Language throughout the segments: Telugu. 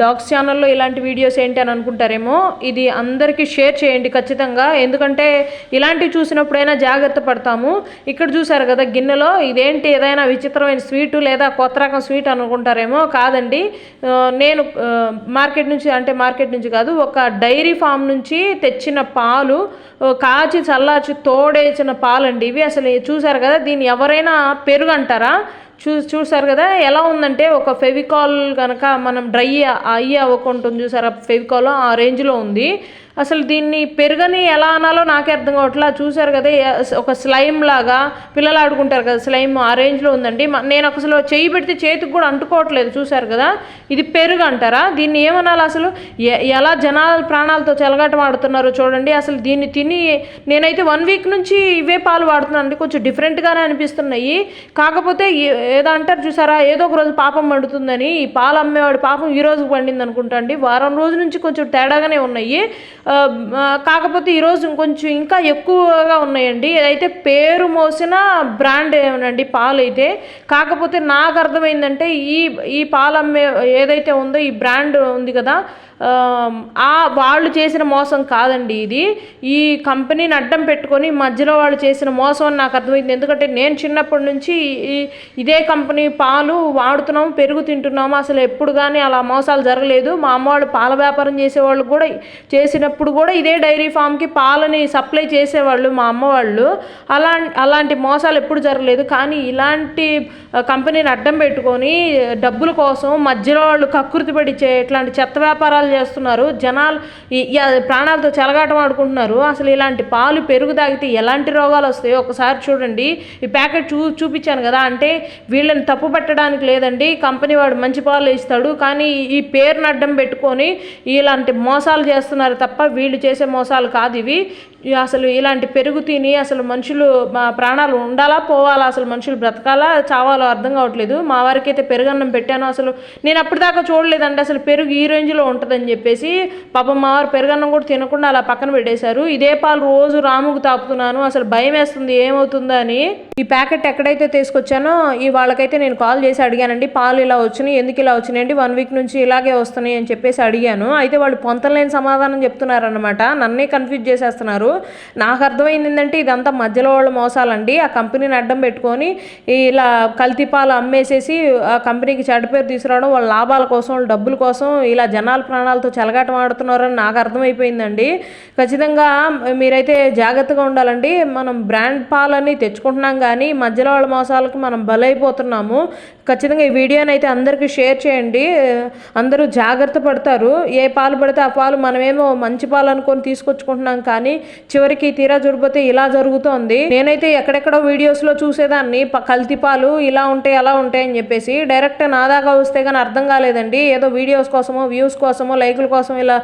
డాగ్స్ ఛానల్లో ఇలాంటి వీడియోస్ ఏంటి అని అనుకుంటారేమో ఇది అందరికీ షేర్ చేయండి ఖచ్చితంగా. ఎందుకంటే ఇలాంటివి చూసినప్పుడైనా జాగ్రత్త పడతాము. ఇక్కడ చూసారు కదా గిన్నెలో ఇదేంటి ఏదైనా విచిత్రమైన స్వీటు లేదా కొత్త రకం స్వీట్ అనుకుంటారేమో కాదండి. నేను మార్కెట్ నుంచి అంటే మార్కెట్ నుంచి కాదు ఒక డైరీ ఫామ్ నుంచి తెచ్చిన పాలు కాచి చల్లార్చి తోడేసిన పాలండి. ఇవి అసలు చూసారు కదా దీన్ని ఎవరైనా పెరుగు అంటారా? చూ చూసారు కదా? ఎలా ఉందంటే ఒక ఫెవికాల్ కనుక మనం డ్రై అయ్యి అవ్వకుంటుంది చూసారా? ఫెవికాల్ ఆ రేంజ్లో ఉంది. అసలు దీన్ని పెరుగని ఎలా అనాలో నాకే అర్థం కావట్లా చూసారు కదా ఒక స్లైమ్ లాగా పిల్లలు ఆడుకుంటారు కదా స్లైమ్ ఆ రేంజ్లో ఉందండి. మ- నేను అసలు చేయి పెడితే చేతికి కూడా అంటుకోవట్లేదు చూసారు కదా. ఇది పెరుగు అంటారా? దీన్ని ఏమనాలి అసలు? ఎ- ఎలా జనాల ప్రాణాలతో చెలగాట వాడుతున్నారో చూడండి. అసలు దీన్ని తిని నేనైతే వన్ వీక్ నుంచి ఇవే పాలు వాడుతున్నాను అండి. కొంచెం డిఫరెంట్గానే అనిపిస్తున్నాయి. కాకపోతే ఏ- ఏదో అంటారు చూసారా ఏదో ఒక రోజు పాపం పండుతుందని ఈ పాలు అమ్మేవాడి పాపం ఈ రోజు పండింది అనుకుంటా అండి. వారం రోజు నుంచి కొంచెం తేడాగానే ఉన్నాయి. కాకపోతే ఈరోజు ఇంకొంచెం ఇంకా ఎక్కువగా ఉన్నాయండి. అయితే పేరు మోసిన బ్రాండ్ ఏమనండి పాలు అయితే. కాకపోతే నాకు అర్థమైందంటే ఈ ఈ పాలు అమ్మే ఏదైతే ఉందో ఈ బ్రాండ్ ఉంది కదా ఆ, వాళ్ళు చేసిన మోసం కాదండి ఇది. ఈ కంపెనీని అడ్డం పెట్టుకొని మధ్యలో వాళ్ళు చేసిన మోసం అని నాకు అర్థమైంది. ఎందుకంటే నేను చిన్నప్పటి నుంచి ఈ- ఇదే కంపెనీ పాలు వాడుతున్నాము పెరుగు తింటున్నాము. అసలు ఎప్పుడు కానీ అలా మోసాలు జరగలేదు. మా అమ్మ వాళ్ళు పాల వ్యాపారం చేసేవాళ్ళు కూడా చేసిన చేసినప్పుడు కూడా ఇదే డైరీ ఫామ్కి పాలని సప్లై చేసేవాళ్ళు మా అమ్మ వాళ్ళు. అలా అలాంటి మోసాలు ఎప్పుడు జరగలేదు. కానీ ఇలాంటి కంపెనీని అడ్డం పెట్టుకొని డబ్బుల కోసం మధ్యలో వాళ్ళు కక్కుర్తి చే ఇట్లాంటి చెత్త వ్యాపారాలు చేస్తున్నారు. జనాలు ప్రాణాలతో చెలగాటం ఆడుకుంటున్నారు. అసలు ఇలాంటి పాలు పెరుగు తాగితే ఎలాంటి రోగాలు వస్తాయో ఒకసారి చూడండి. ఈ ప్యాకెట్ చూ చూపించాను కదా. అంటే వీళ్ళని తప్పు పట్టడానికి లేదండి. కంపెనీ వాడు మంచి పాలు ఇస్తాడు కానీ ఈ పేరును అడ్డం పెట్టుకొని ఇలాంటి మోసాలు చేస్తున్నారు తప్ప వీళ్ళు చేసే మోసాలు కాదు ఇవి. అసలు ఇలాంటి పెరుగు తిని అసలు మనుషులు మా ప్రాణాలు ఉండాలా పోవాలా అసలు మనుషులు బ్రతకాలా చావాలో అర్థం కావట్లేదు. మా వారికి అయితే పెరుగన్నం పెట్టాను అసలు. నేను అప్పటిదాకా చూడలేదండి అసలు పెరుగు ఈ రేంజ్లో ఉంటుందని చెప్పేసి. పాపం మా వారు పెరుగన్నం కూడా తినకుండా అలా పక్కన పెట్టేశారు. ఇదే పాలు రోజు రాముకు తాపుతున్నాను అసలు భయం వేస్తుంది ఏమవుతుందా అని. ఈ ప్యాకెట్ ఎక్కడైతే తీసుకొచ్చానో ఈ వాళ్ళకైతే నేను కాల్ చేసి అడిగానండి పాలు ఇలా వచ్చినాయి ఎందుకు ఇలా వచ్చినాయండి వన్ వీక్ నుంచి ఇలాగే వస్తున్నాయి అని చెప్పేసి అడిగాను. అయితే వాళ్ళు పొంతలేని సమాధానం చెప్తున్నారనమాట నన్నే కన్ఫ్యూజ్ చేసేస్తున్నారు. నాకు అర్థమైంది ఏంటంటే ఇదంతా మధ్యలో వాళ్ళ మోసాలండి. ఆ కంపెనీని అడ్డం పెట్టుకొని ఇలా కల్తీ పాలు అమ్మేసేసి ఆ కంపెనీకి చెడ్డ పేరు తీసుకురావడం వాళ్ళ లాభాల కోసం వాళ్ళ డబ్బుల కోసం ఇలా జనాల ప్రాణాలతో చెలగాటం ఆడుతున్నారని నాకు అర్థమైపోయిందండి. ఖచ్చితంగా మీరైతే జాగ్రత్తగా ఉండాలండి. మనం బ్రాండ్ పాలని తెచ్చుకుంటున్నాం కానీ మధ్యలో వాళ్ళ మోసాలకు మనం బలైపోతున్నాము. ఖచ్చితంగా ఈ వీడియోని అయితే అందరికీ షేర్ చేయండి. అందరూ జాగ్రత్త పడతారు. ఏ పాలు పడితే ఆ పాలు మనమేమో మంచి పాలు అనుకొని తీసుకొచ్చుకుంటున్నాం కానీ చివరికి తీరా చూడిపోతే ఇలా జరుగుతోంది. నేనైతే ఎక్కడెక్కడో వీడియోస్లో చూసేదాన్ని. కల్తీ పాలు ఇలా ఉంటాయి అలా ఉంటాయి అని చెప్పేసి. డైరెక్ట్ నా దాకా వస్తే కానీ అర్థం కాలేదండి. ఏదో వీడియోస్ కోసమో వ్యూస్ కోసమో లైకుల కోసం ఇలా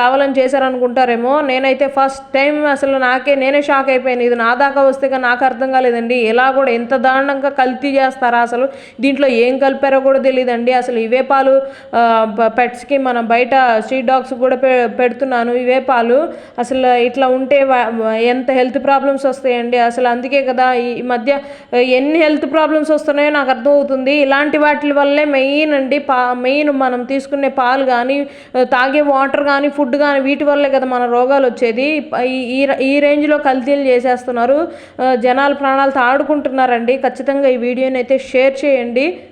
కావాలని చేశారనుకుంటారేమో. నేనైతే ఫస్ట్ టైం అసలు నాకే నేనే షాక్ అయిపోయాను. ఇది నా దాకా వస్తే కానీ నాకు అర్థం కాలేదండి. ఇలా కూడా ఎంత దారుణంగా కల్తీ చేస్తారా అసలు? దీంట్లో ఏం కలిపారో కూడా తెలియదండి అసలు ఇవే పాలు పెట్స్కి మనం బయట స్ట్రీట్ డాగ్స్ కూడా పె పెడుతున్నాను. ఇవే పాలు. అసలు ఇట్లా ఉంటే ఎంత హెల్త్ ప్రాబ్లమ్స్ వస్తాయండి. అసలు అందుకే కదా ఈ మధ్య ఎన్ని హెల్త్ ప్రాబ్లమ్స్ వస్తున్నాయో నాకు అర్థమవుతుంది. ఇలాంటి వాటి వల్లే మెయిన్ అండి పా మెయిన్ మనం తీసుకునే పాలు కానీ తాగే వాటర్ కానీ ఫుడ్ కానీ వీటి వల్లే కదా మన రోగాలు వచ్చేది. ఈ- ఈ ఈ రేంజ్లో కల్తీలు చేసేస్తున్నారు. జనాలు ప్రాణాలతో ఆడుకుంటున్నారండి. ఖచ్చితంగా ఈ వీడియోని అయితే షేర్ చేయండి. poder